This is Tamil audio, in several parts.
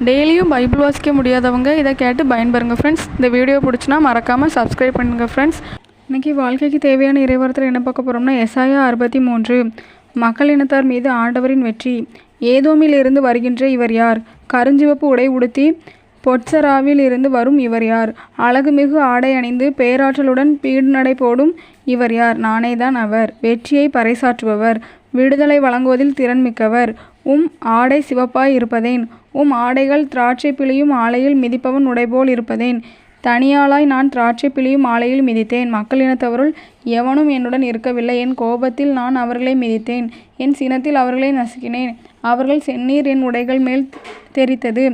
டெய்லியும் பைபிள் வாசிக்க முடியாதவங்க இதை கேட்டு பயன்பெறுங்க ஃப்ரெண்ட்ஸ் இந்த வீடியோ பிடிச்சினா மறக்காமல் சப்ஸ்கிரைப் பண்ணுங்கள் ஃப்ரெண்ட்ஸ் இன்றைக்கி வாழ்க்கைக்கு தேவையான இறைவரத்தில் என்ன பார்க்க போகிறோம்னா எஸ்ஐயா அறுபத்தி மூன்று மக்கள் இனத்தார் மீது ஆண்டவரின் வெற்றி. ஏதோமிலிருந்து வருகின்ற இவர் யார்? கருஞ்சிவப்பு உடை உடுத்தி பொட்சராவில் இருந்து வரும் இவர் யார்? அழகுமிகு ஆடை அணிந்து பேராற்றலுடன் பீடு நடை போடும் இவர் யார்? நானேதான் அவர். வெற்றியை பறைசாற்றுபவர். விடுதலை வழங்குவதில் திறன்மிக்கவர் உம் ஆடை சிவப்பாய் இருப்பதேன். உம் ஆடைகள் திராட்சை பிழியும் ஆலையில் மிதிப்பவன் உடைபோல் இருப்பதேன். தனியாளாய் நான் திராட்சை பிழியும் ஆலையில் மிதித்தேன். மக்களினத்தவருள் எவனும் என்னுடன் இருக்கவில்லை. என் கோபத்தில் நான் அவர்களை மிதித்தேன். என் சினத்தில் அவர்களை நசுக்கினேன். அவர்கள் செந்நீர் என் உடைகள் மேல் தெரித்தது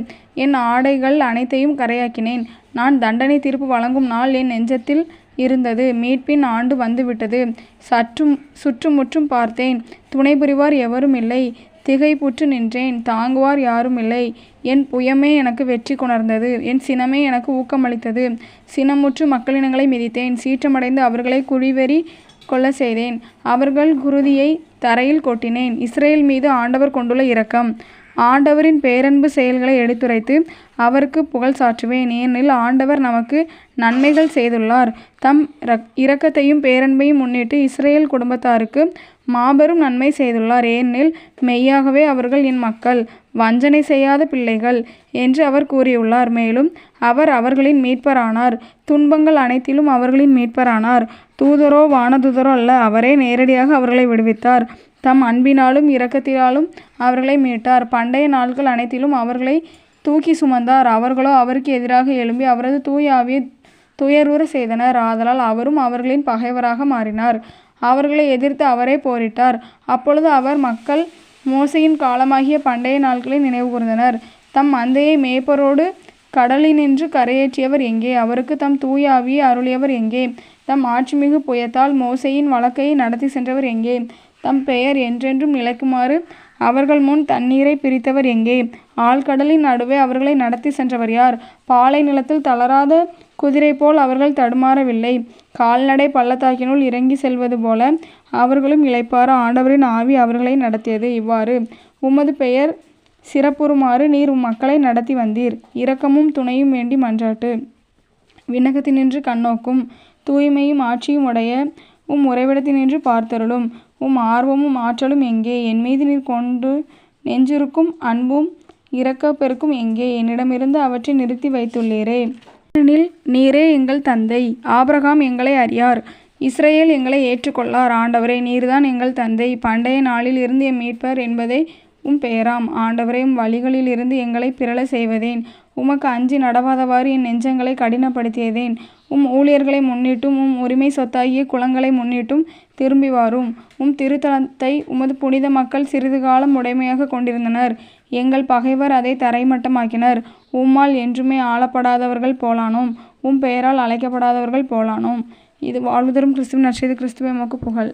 என் ஆடைகள் அனைத்தையும் கரையாக்கினேன். நான் தண்டனை தீர்ப்பு வழங்கும் நாள் என் நெஞ்சத்தில் இருந்தது. மீட்பின் ஆண்டு வந்துவிட்டது. சற்றும் சுற்றுமுற்றும் பார்த்தேன். துணை புரிவார் எவரும் இல்லை. திகைப்புற்று நின்றேன். தாங்குவார் யாரும் இல்லை. என் புயமே எனக்கு வெற்றி கொணர்ந்தது. என் சினமே எனக்கு ஊக்கமளித்தது. சினமுற்று மக்களினங்களை மிதித்தேன். சீற்றமடைந்து அவர்களை குழிவெறி கொள்ள செய்தேன். அவர்கள் குருதியை தரையில் கொட்டினேன். இஸ்ரேல் மீது ஆண்டவர் கொண்டுள்ள இரக்கம். ஆண்டவரின் பேரன்பு செயல்களை எடுத்துரைத்து அவருக்கு புகழ் சாற்றுவேன். ஏனெனில் ஆண்டவர் நமக்கு நன்மைகள் செய்துள்ளார். தம் இரக்கத்தையும் பேரன்பையும் முன்னிட்டு இஸ்ரேல் குடும்பத்தாருக்கு மாபெரும் நன்மை செய்துள்ளார். ஏனெனில் மெய்யாகவே அவர்கள் என் மக்கள் வஞ்சனை செய்யாத பிள்ளைகள் என்று அவர் கூறியுள்ளார். மேலும் அவர் அவர்களின் மீட்பரானார். துன்பங்கள் அனைத்திலும் அவர்களின் மீட்பரானார். தூதரோ வானதூதரோ அல்ல அவரே நேரடியாக அவர்களை விடுவித்தார். தம் அன்பினாலும் இரக்கத்தினாலும் அவர்களை மீட்டார். பண்டைய நாட்கள் அனைத்திலும் அவர்களை தூக்கி சுமந்தார். அவர்களோ அவருக்கு எதிராக எழும்பி அவரது தூய ஆவியை துயருற செய்தனர். ஆதலால் அவரும் அவர்களின் பகைவராக மாறினார். அவர்களை எதிர்த்து அவரே போரிட்டார். அப்பொழுது அவர் மக்கள் மோசையின் காலமாகிய பண்டைய நாட்களை நினைவு கூர்ந்தனர். தம் மந்தையை மேய்ப்பரோடு கடலினின்று கரையேற்றியவர் எங்கே? அவருக்கு தம் தூயாவியை அருளியவர் எங்கே? தம் ஆட்சிமிகு புயத்தால் மோசையின் வழக்கையை நடத்தி சென்றவர் எங்கே? தம் பெயர் என்றென்றும் நிலைக்குமாறு அவர்கள் முன் தண்ணீரை பிரித்தவர் எங்கே? ஆழ்கடலின் நடுவே அவர்களை நடத்தி சென்றவர் யார்? பாலை நிலத்தில் தளராத குதிரை போல் அவர்கள் தடுமாறவில்லை. கால்நடை பள்ளத்தாக்கினுள் இறங்கி செல்வது போல அவர்களும் இழைப்பார ஆண்டவரின் ஆவி அவர்களை நடத்தியது. இவ்வாறு உமது பெயர் சிறப்புறுமாறு நீர் உம் மக்களை நடத்தி வந்தீர். இரக்கமும் துணையும் வேண்டி மன்றாட்டு. விண்ணகத்தினின்று கண்ணோக்கும் தூய்மையும் ஆட்சியும் உடைய உம் உறைவிடத்தினின்று பார்த்தருளும். உம் ஆர்வமும் ஆற்றலும் எங்கே? என் மீது நீர் கொண்டு நெஞ்சிருக்கும் அன்பும் இரக்க பெருக்கும் எங்கே? என்னிடமிருந்து அவற்றை நிறுத்தி வைத்துள்ளீரே. ஏனெனில் நீரே எங்கள் தந்தை. ஆபிரகாம் எங்களை அறியார். இஸ்ரேல் எங்களை ஏற்றுக்கொள்ளார். ஆண்டவரே நீர்தான் எங்கள் தந்தை. பண்டைய நாளில் இருந்து எம் மீட்பர் என்பதை உம் பெயராம் ஆண்டவரையும் வழிகளில் இருந்து எங்களை பிறழ செய்வதேன். உமக்கு அஞ்சி நடவாதவாறு என் நெஞ்சங்களை கடினப்படுத்தியதேன். உம் ஊழியர்களை முன்னிட்டும் உம் உரிமை சொத்தாகிய குளங்களை முன்னிட்டும் திரும்பி வாரும் உம் திருத்தலத்தை உமது புனித மக்கள் சிறிது காலம் உடைமையாக கொண்டிருந்தனர். எங்கள் பகைவர் அதை தரைமட்டமாக்கினர். உம்மால் என்றுமே ஆளப்படாதவர்கள் போலானோம். உம் பெயரால் அழைக்கப்படாதவர்கள் போலானோம். இது வாழ்வுதரும் கிறிஸ்துவின் நற்செய்தி கிறிஸ்துவ மக்கு புகழ்.